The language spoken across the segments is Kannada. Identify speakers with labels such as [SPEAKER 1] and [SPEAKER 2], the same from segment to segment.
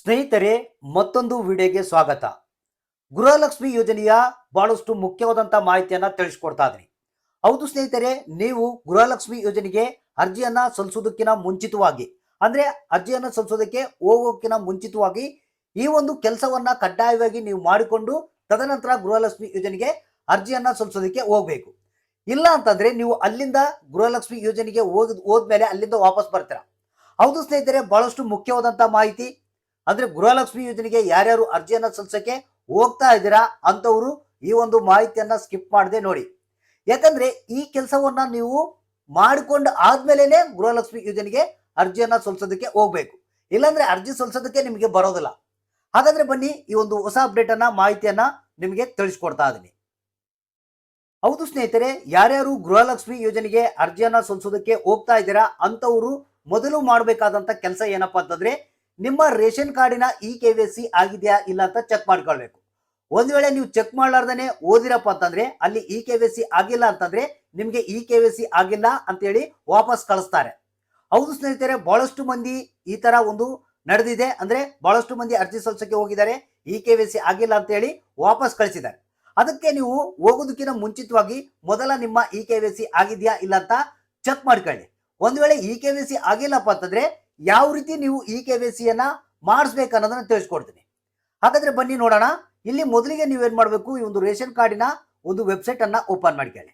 [SPEAKER 1] ಸ್ನೇಹಿತರೆ, ಮತ್ತೊಂದು ವಿಡಿಯೋಗೆ ಸ್ವಾಗತ. ಗೃಹಲಕ್ಷ್ಮಿ ಯೋಜನೆಯ ಬಹಳಷ್ಟು ಮುಖ್ಯವಾದಂಥ ಮಾಹಿತಿಯನ್ನ ತಿಳಿಸ್ಕೊಡ್ತಾ ಇದ್ದೀನಿ. ಹೌದು ಸ್ನೇಹಿತರೆ, ನೀವು ಗೃಹಲಕ್ಷ್ಮಿ ಯೋಜನೆಗೆ ಅರ್ಜಿಯನ್ನ ಸಲ್ಲಿಸೋದಕ್ಕಿಂತ ಮುಂಚಿತವಾಗಿ, ಅಂದ್ರೆ ಅರ್ಜಿಯನ್ನ ಸಲ್ಲಿಸೋದಕ್ಕೆ ಹೋಗೋಕ್ಕಿಂತ ಮುಂಚಿತವಾಗಿ ಈ ಒಂದು ಕೆಲಸವನ್ನ ಕಡ್ಡಾಯವಾಗಿ ನೀವು ಮಾಡಿಕೊಂಡು ತದನಂತರ ಗೃಹಲಕ್ಷ್ಮಿ ಯೋಜನೆಗೆ ಅರ್ಜಿಯನ್ನ ಸಲ್ಲಿಸೋದಕ್ಕೆ ಹೋಗ್ಬೇಕು. ಇಲ್ಲ ಅಂತಂದ್ರೆ ನೀವು ಅಲ್ಲಿಂದ ಗೃಹಲಕ್ಷ್ಮಿ ಯೋಜನೆಗೆ ಹೋಗ್, ಹೋದ್ಮೇಲೆ ಅಲ್ಲಿಂದ ವಾಪಸ್ ಬರ್ತೀರಾ? ಹೌದು ಸ್ನೇಹಿತರೆ, ಬಹಳಷ್ಟು ಮುಖ್ಯವಾದಂತ ಮಾಹಿತಿ ಅಂದ್ರೆ ಗೃಹಲಕ್ಷ್ಮಿ ಯೋಜನೆಗೆ ಯಾರ್ಯಾರು ಅರ್ಜಿಯನ್ನ ಸಲ್ಲಿಸಕ್ಕೆ ಹೋಗ್ತಾ ಇದ್ದೀರಾ ಅಂತವರು ಈ ಒಂದು ಮಾಹಿತಿಯನ್ನ ಸ್ಕಿಪ್ ಮಾಡದೆ ನೋಡಿ. ಯಾಕಂದ್ರೆ ಈ ಕೆಲಸವನ್ನ ನೀವು ಮಾಡಿಕೊಂಡು ಆದ್ಮೇಲೆನೆ ಗೃಹಲಕ್ಷ್ಮಿ ಯೋಜನೆಗೆ ಅರ್ಜಿಯನ್ನ ಸಲ್ಲಿಸೋದಕ್ಕೆ ಹೋಗ್ಬೇಕು. ಇಲ್ಲಾಂದ್ರೆ ಅರ್ಜಿ ಸಲ್ಲಿಸೋದಕ್ಕೆ ನಿಮಗೆ ಬರೋದಿಲ್ಲ. ಹಾಗಾದ್ರೆ ಬನ್ನಿ ಈ ಒಂದು ಹೊಸ ಅಪ್ಡೇಟ್ ಅನ್ನ ಮಾಹಿತಿಯನ್ನ ನಿಮಗೆ ತಿಳಿಸ್ಕೊಡ್ತಾ ಇದ್ದೀನಿ. ಹೌದು ಸ್ನೇಹಿತರೆ, ಯಾರ್ಯಾರು ಗೃಹಲಕ್ಷ್ಮಿ ಯೋಜನೆಗೆ ಅರ್ಜಿಯನ್ನ ಸಲ್ಲಿಸೋದಕ್ಕೆ ಹೋಗ್ತಾ ಇದ್ದೀರಾ ಅಂತವರು ಮೊದಲು ಮಾಡಬೇಕಾದಂತ ಕೆಲಸ ಏನಪ್ಪಾ ಅಂತಂದ್ರೆ ನಿಮ್ಮ ರೇಷನ್ ಕಾರ್ಡಿನ ಇ ಕೆ ವಿ ಸಿ ಆಗಿದೆಯಾ ಇಲ್ಲ ಅಂತ ಚೆಕ್ ಮಾಡ್ಕೊಳ್ಬೇಕು. ಒಂದ್ ವೇಳೆ ನೀವು ಚೆಕ್ ಮಾಡ್ಲಾರ್ದೇ ಓದಿರಪ್ಪ ಅಂತಂದ್ರೆ, ಅಲ್ಲಿ ಇ ಕೆ ವಿ ಸಿ ಆಗಿಲ್ಲ ಅಂತಂದ್ರೆ, ನಿಮ್ಗೆ ಇ ಕೆ ವಿ ಸಿ ಆಗಿಲ್ಲ ಅಂತೇಳಿ ವಾಪಸ್ ಕಳಿಸ್ತಾರೆ. ಹೌದು ಸ್ನೇಹಿತರೆ, ಬಹಳಷ್ಟು ಮಂದಿ ಈ ತರ ಒಂದು ನಡೆದಿದೆ. ಅಂದ್ರೆ ಬಹಳಷ್ಟು ಮಂದಿ ಅರ್ಜಿ ಸಲ್ಲಿಸಕ್ಕೆ ಹೋಗಿದ್ದಾರೆ ಇ ಕೆ ವಿ ಸಿ ಆಗಿಲ್ಲ ಅಂತೇಳಿ ವಾಪಸ್ ಕಳಿಸಿದ್ದಾರೆ. ಅದಕ್ಕೆ ನೀವು ಹೋಗೋದಕ್ಕಿಂತ ಮುಂಚಿತವಾಗಿ ಮೊದಲ ನಿಮ್ಮ ಇ ಕೆ ವಿ ಸಿ ಆಗಿದೆಯಾ ಇಲ್ಲ ಅಂತ ಚೆಕ್ ಮಾಡ್ಕೊಳ್ಳಿ. ಒಂದ್ ವೇಳೆ ಇ ಕೆ ವಿ ಸಿ ಆಗಿಲ್ಲಪ್ಪ ಅಂತಂದ್ರೆ ಯಾವ ರೀತಿ ನೀವು ಇ ಕೆ ವಿ ಸಿಯನ್ನು ಮಾಡಿಸ್ಬೇಕು ಅನ್ನೋದನ್ನ ತಿಳಿಸ್ಕೊಡ್ತೀನಿ. ಹಾಗಾದ್ರೆ ಬನ್ನಿ ನೋಡೋಣ. ಇಲ್ಲಿ ಮೊದಲಿಗೆ ನೀವೇನು ಮಾಡಬೇಕು? ಈ ಒಂದು ರೇಷನ್ ಕಾರ್ಡಿನ ಒಂದು ವೆಬ್ಸೈಟ್ ಅನ್ನ ಓಪನ್ ಮಾಡ್ಕೊಳ್ಳಿ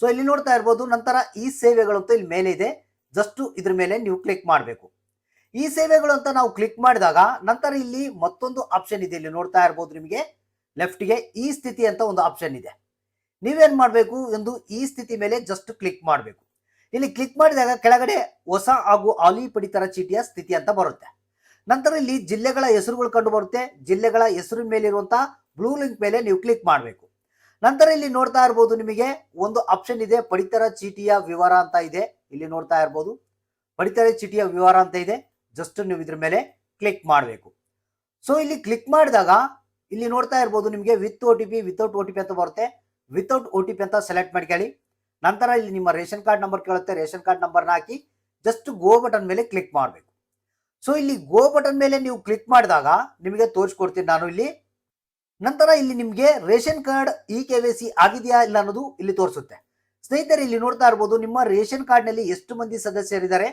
[SPEAKER 1] ಸೊ ಇಲ್ಲಿ ನೋಡ್ತಾ ಇರ್ಬೋದು, ನಂತರ ಈ ಸೇವೆಗಳು ಅಂತ ಇಲ್ಲಿ ಮೇಲೆ ಇದೆ. ಜಸ್ಟ್ ಇದ್ರ ಮೇಲೆ ನೀವು ಕ್ಲಿಕ್ ಮಾಡಬೇಕು. ಈ ಸೇವೆಗಳು ಅಂತ ನಾವು ಕ್ಲಿಕ್ ಮಾಡಿದಾಗ, ನಂತರ ಇಲ್ಲಿ ಮತ್ತೊಂದು ಆಪ್ಷನ್ ಇದೆ. ಇಲ್ಲಿ ನೋಡ್ತಾ ಇರ್ಬೋದು ನಿಮಗೆ. ಲೆಫ್ಟ್ಗೆ ಈ ಸ್ಥಿತಿ ಅಂತ ಒಂದು ಆಪ್ಷನ್ ಇದೆ. ನೀವೇನು ಮಾಡಬೇಕು? ಒಂದು ಈ ಸ್ಥಿತಿ ಮೇಲೆ ಜಸ್ಟ್ ಕ್ಲಿಕ್ ಮಾಡಬೇಕು. ಇಲ್ಲಿ ಕ್ಲಿಕ್ ಮಾಡಿದಾಗ ಕೆಳಗಡೆ ಹೊಸ ಹಾಗೂ ಆಲಿ ಪಡಿತರ ಚೀಟಿಯ ಸ್ಥಿತಿ ಅಂತ ಬರುತ್ತೆ. ನಂತರ ಇಲ್ಲಿ ಜಿಲ್ಲೆಗಳ ಹೆಸರುಗಳು ಕಂಡು ಬರುತ್ತೆ. ಜಿಲ್ಲೆಗಳ ಹೆಸರು ಮೇಲಿರುವಂತಹ ಬ್ಲೂ ಲಿಂಕ್ ಮೇಲೆ ನೀವು ಕ್ಲಿಕ್ ಮಾಡಬೇಕು. ನಂತರ ಇಲ್ಲಿ ನೋಡ್ತಾ ಇರ್ಬೋದು ನಿಮಗೆ ಒಂದು ಆಪ್ಷನ್ ಇದೆ ಪಡಿತರ ಚೀಟಿಯ ವಿವರ ಅಂತ ಇದೆ. ಇಲ್ಲಿ ನೋಡ್ತಾ ಇರ್ಬೋದು. ಪಡಿತರ ಚೀಟಿಯ ವಿವರ ಅಂತ ಇದೆ. ಜಸ್ಟ್ ನೀವು ಇದ್ರ ಮೇಲೆ ಕ್ಲಿಕ್ ಮಾಡಬೇಕು. ಸೊ ಇಲ್ಲಿ ಕ್ಲಿಕ್ ಮಾಡಿದಾಗ ಇಲ್ಲಿ ನೋಡ್ತಾ ಇರ್ಬೋದು ನಿಮಗೆ with O T P without O T P ಅಂತ ಬರುತ್ತೆ. ವಿತೌಟ್ ಒ ಟಿ ಪಿ ಅಂತ ಸೆಲೆಕ್ಟ್ ಮಾಡ್ಕೊಳ್ಳಿ ನಂತರ ಇಲ್ಲಿ ನಿಮ್ಮ ರೇಷನ್ ಕಾರ್ಡ್ ನಂಬರ್ ಕೇಳುತ್ತೆ, ರೇಷನ್ ಕಾರ್ಡ್ ನಂಬರ್ನ ಹಾಕಿ ಜಸ್ಟ್ ಗೋ ಬಟನ್ ಮೇಲೆ ಕ್ಲಿಕ್ ಮಾಡಬೇಕು. ಸೊ ಇಲ್ಲಿ ಗೋ ಬಟನ್ ಮೇಲೆ ನೀವು ಕ್ಲಿಕ್ ಮಾಡಿದಾಗ ನಿಮಗೆ ತೋರಿಸ್ಕೊಡ್ತೀನಿ ನಾನು ಇಲ್ಲಿ. ನಂತರ ಇಲ್ಲಿ ನಿಮಗೆ ration card E K Y C ಆಗಿದೆಯಾ ಇಲ್ಲ ಅನ್ನೋದು ಇಲ್ಲಿ ತೋರಿಸುತ್ತೆ. ಸ್ನೇಹಿತರೆ, ಇಲ್ಲಿ ನೋಡ್ತಾ ಇರ್ಬೋದು ನಿಮ್ಮ ರೇಷನ್ ಕಾರ್ಡ್ನಲ್ಲಿ ಎಷ್ಟು ಮಂದಿ ಸದಸ್ಯರಿದ್ದಾರೆ,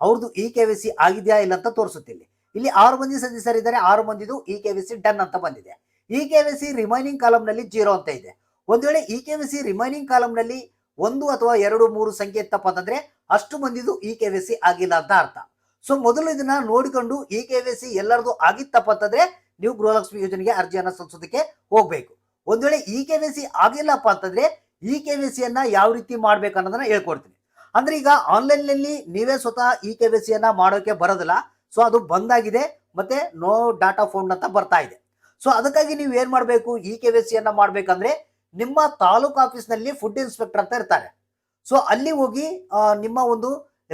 [SPEAKER 1] ಅವ್ರದ್ದು ಇ ಕೆ ವಿ ಸಿ ಆಗಿದೆಯಾ ಇಲ್ಲ ಅಂತ ತೋರಿಸುತ್ತೆ ಇಲ್ಲಿ. ಇಲ್ಲಿ ಆರು ಮಂದಿ ಸದಸ್ಯರಿದ್ದಾರೆ, ಆರು ಮಂದಿದು E K Y C done ಅಂತ ಬಂದಿದೆ. E K Y C remaining ಕಾಲಮ್ನಲ್ಲಿ zero ಅಂತ ಇದೆ. ಒಂದು ವೇಳೆ E K Y C remaining ಕಾಲಮ್ನಲ್ಲಿ ಒಂದು ಅಥವಾ ಎರಡು, ಮೂರು ಸಂಖ್ಯೆ ತಪ್ಪಂತಂದ್ರೆ ಅಷ್ಟು ಮಂದಿದು ಇ ಕೆ ವಿ ಸಿ ಆಗಿಲ್ಲ ಅಂತ ಅರ್ಥ. ಸೊ ಮೊದಲು ಇದನ್ನ ನೋಡಿಕೊಂಡು ಇ ಕೆ ವಿ ಸಿ ಎಲ್ಲರದು ಆಗಿತ್ತಪ್ಪ ಅಂತಂದ್ರೆ ನೀವು ಗೃಹಲಕ್ಷ್ಮಿ ಯೋಜನೆಗೆ ಅರ್ಜಿಯನ್ನ ಸಲ್ಲಿಸೋದಕ್ಕೆ ಹೋಗ್ಬೇಕು. ಒಂದ್ ವೇಳೆ ಇ ಕೆ ವಿ ಸಿ ಆಗಿಲ್ಲಪ್ಪ ಅಂತಂದ್ರೆ ಇ ಕೆ ವಿ ಸಿಯನ್ನ ಯಾವ ರೀತಿ ಮಾಡ್ಬೇಕು ಅನ್ನೋದನ್ನ ಹೇಳ್ಕೊಡ್ತೀನಿ. ಅಂದ್ರೆ ಈಗ ಆನ್ಲೈನ್ನಲ್ಲಿ ನೀವೇ ಸ್ವತಃ ಇ ಕೆ ವಿ ಸಿಯನ್ನ ಮಾಡೋಕೆ ಬರೋದಿಲ್ಲ. ಸೊ ಅದು ಬಂದಾಗಿದೆ ಮತ್ತೆ ನೋ ಡಾಟಾ ಫೋನ್ ಅಂತ ಬರ್ತಾ ಇದೆ. ಸೊ ಅದಕ್ಕಾಗಿ ನೀವು ಏನ್ ಮಾಡಬೇಕು? ಇ ಕೆ ವಿ ಸಿಯನ್ನ ಮಾಡ್ಬೇಕಂದ್ರೆ ನಿಮ್ಮ ತಾಲೂಕು ಆಫೀಸ್ನಲ್ಲಿ ಫುಡ್ ಇನ್ಸ್ಪೆಕ್ಟರ್ ಅಂತ ಇರ್ತಾರೆ. ಸೊ ಅಲ್ಲಿ ಹೋಗಿ ನಿಮ್ಮ ಒಂದು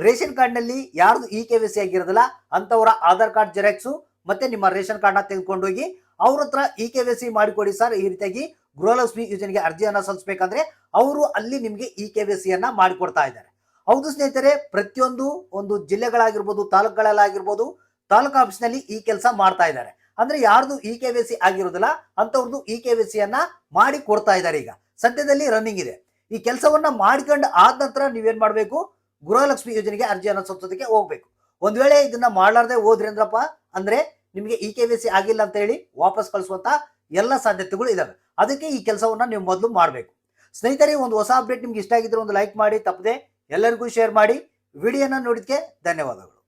[SPEAKER 1] ರೇಷನ್ ಕಾರ್ಡ್ನಲ್ಲಿ ಯಾರ್ದು ಇ ಕೆ ವಿ ಸಿ ಆಗಿರೋದಿಲ್ಲ ಅಂತವರ ಆಧಾರ್ ಕಾರ್ಡ್ ಜೆರಾಕ್ಸು ಮತ್ತೆ ನಿಮ್ಮ ರೇಷನ್ ಕಾರ್ಡ್ ತೆಗೆದುಕೊಂಡೋಗಿ ಅವ್ರ ಹತ್ರ ಇ ಕೆ ವಿ ಸಿ ಮಾಡಿಕೊಡಿ ಸರ್, ಈ ರೀತಿಯಾಗಿ ಗೃಹಲಕ್ಷ್ಮಿ ಯೋಜನೆಗೆ ಅರ್ಜಿಯನ್ನ ಸಲ್ಲಿಸಬೇಕಂದ್ರೆ ಅವರು ಅಲ್ಲಿ ನಿಮಗೆ ಇ ಕೆ ವಿ ಸಿಯನ್ನ ಮಾಡಿಕೊಡ್ತಾ ಇದ್ದಾರೆ. ಹೌದು ಸ್ನೇಹಿತರೆ, ಪ್ರತಿಯೊಂದು ಒಂದು ಜಿಲ್ಲೆಗಳಾಗಿರ್ಬೋದು, ತಾಲೂಕುಗಳಲ್ಲಾಗಿರ್ಬೋದು, ತಾಲೂಕು ಆಫೀಸ್ನಲ್ಲಿ ಈ ಕೆಲಸ ಮಾಡ್ತಾ ಇದ್ದಾರೆ. ಅಂದ್ರೆ ಯಾರ್ದು ಇ ಕೆ ಸಿ ಆಗಿರೋದಿಲ್ಲ ಅಂತವ್ರದ್ದು ಇ ಕೆ ಸಿಯನ್ನ ಮಾಡಿ ಕೊಡ್ತಾ ಇದ್ದಾರೆ ಈಗ. ಸದ್ಯದಲ್ಲಿ ರನ್ನಿಂಗ್ ಇದೆ. ಈ ಕೆಲಸವನ್ನ ಮಾಡ್ಕೊಂಡು ಆದ ನಂತರ ನೀವೇನ್ ಮಾಡಬೇಕು? ಗೃಹಲಕ್ಷ್ಮಿ ಯೋಜನೆಗೆ ಅರ್ಜಿಯನ್ನ ಸಲ್ಲಿಸೋದಕ್ಕೆ ಹೋಗ್ಬೇಕು. ಒಂದ್ ವೇಳೆ ಇದನ್ನ ಮಾಡ್ಲಾರ್ದೆ ಹೋದ್ರಿ ಅಂದ್ರಪ್ಪ, ಅಂದ್ರೆ ನಿಮಗೆ ಇ ಕೆ ಸಿ ಆಗಿಲ್ಲ ಅಂತ ಹೇಳಿ ವಾಪಸ್ ಕಳಿಸುವಂತ ಎಲ್ಲ ಸಾಧ್ಯತೆಗಳು ಇದಾವೆ. ಅದಕ್ಕೆ ಈ ಕೆಲಸವನ್ನ ನೀವು ಮೊದಲು ಮಾಡಬೇಕು. ಸ್ನೇಹಿತರೆ, ಒಂದು ಹೊಸ ಅಪ್ಡೇಟ್ ನಿಮ್ಗೆ ಇಷ್ಟ ಆಗಿದ್ರೆ ಒಂದು ಲೈಕ್ ಮಾಡಿ, ತಪ್ಪದೆ ಎಲ್ಲರಿಗೂ ಶೇರ್ ಮಾಡಿ. ವಿಡಿಯೋನ ನೋಡಿದ್ಕೆ ಧನ್ಯವಾದಗಳು.